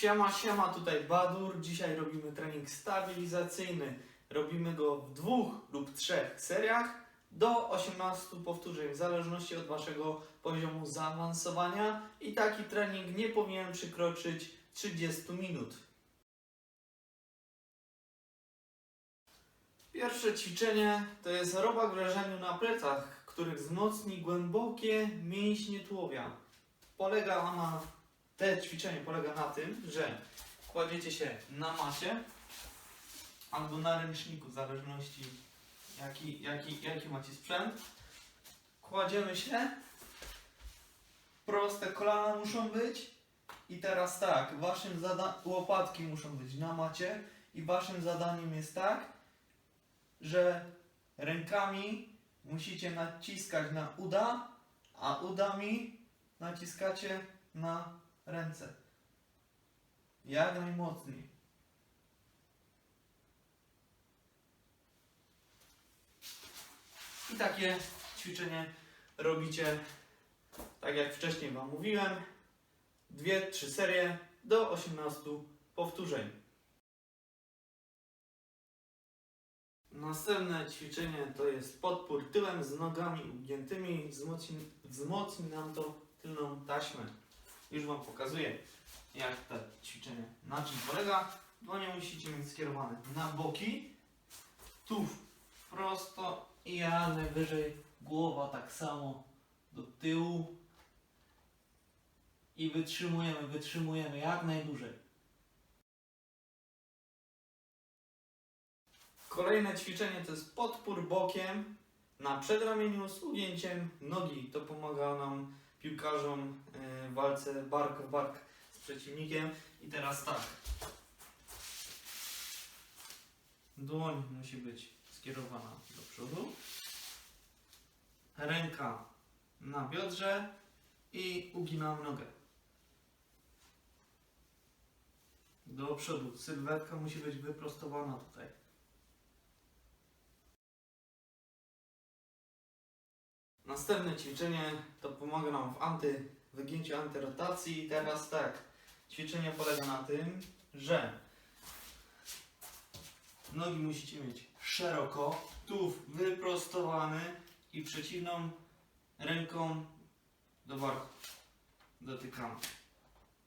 Siema, siema, tutaj Badur. Dzisiaj robimy trening stabilizacyjny. Robimy go w dwóch lub trzech seriach do 18 powtórzeń, w zależności od Waszego poziomu zaawansowania. I taki trening nie powinien przekroczyć 30 minut. Pierwsze ćwiczenie to jest robak w leżeniu na plecach, który wzmocni głębokie mięśnie tułowia. Polega ona te ćwiczenie polega na tym, że kładziecie się na macie albo na ręczniku, w zależności jaki, jaki, jaki macie sprzęt. Kładziemy się, proste kolana muszą być. I teraz tak, waszym zada- łopatki muszą być na macie. I waszym zadaniem jest tak, że rękami musicie naciskać na uda, a udami naciskacie na ręce. Jak najmocniej. I takie ćwiczenie robicie, tak jak wcześniej Wam mówiłem, dwie, trzy serie do 18 powtórzeń. Następne ćwiczenie to jest podpór tyłem z nogami ugiętymi. Wzmocni, wzmocni nam to tylną taśmę. Już Wam pokazuję, jak to ćwiczenie, na czym polega. Dłonie musicie mieć skierowane na boki, tu prosto i ja najwyżej głowa tak samo do tyłu. I wytrzymujemy, wytrzymujemy jak najdłużej. Kolejne ćwiczenie to jest podpór bokiem na przedramieniu z ugięciem nogi. To pomaga nam piłkarzom w walce bark w bark z przeciwnikiem. I teraz tak. Dłoń musi być skierowana do przodu. Ręka na biodrze i uginam nogę. Do przodu. Sylwetka musi być wyprostowana tutaj. Następne ćwiczenie to pomaga nam w anty, wygięciu antyrotacji. Teraz tak, ćwiczenie polega na tym, że nogi musicie mieć szeroko, tułów wyprostowany i przeciwną ręką do barku dotykamy.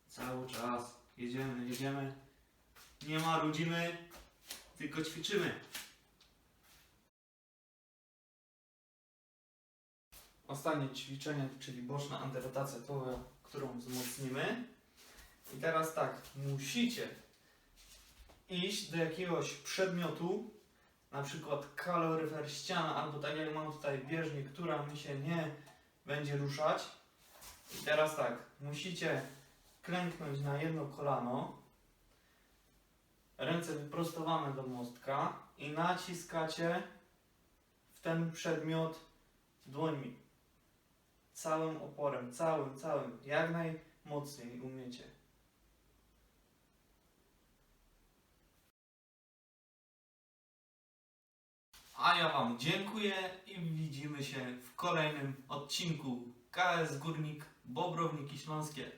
Cały czas jedziemy, jedziemy. Nie marudzimy, tylko ćwiczymy. Ostatnie ćwiczenie, czyli boczna antyrotacja którą wzmocnimy. I teraz tak, musicie iść do jakiegoś przedmiotu, na przykład kaloryfer ściana, albo tak jak mam tutaj bieżnię, która mi się nie będzie ruszać. I teraz tak, musicie klęknąć na jedno kolano, ręce wyprostowane do mostka i naciskacie w ten przedmiot dłońmi. Całym oporem, całym, całym, jak najmocniej umiecie. A ja Wam dziękuję i widzimy się w kolejnym odcinku KS Górnik Bobrownik i Śląskie.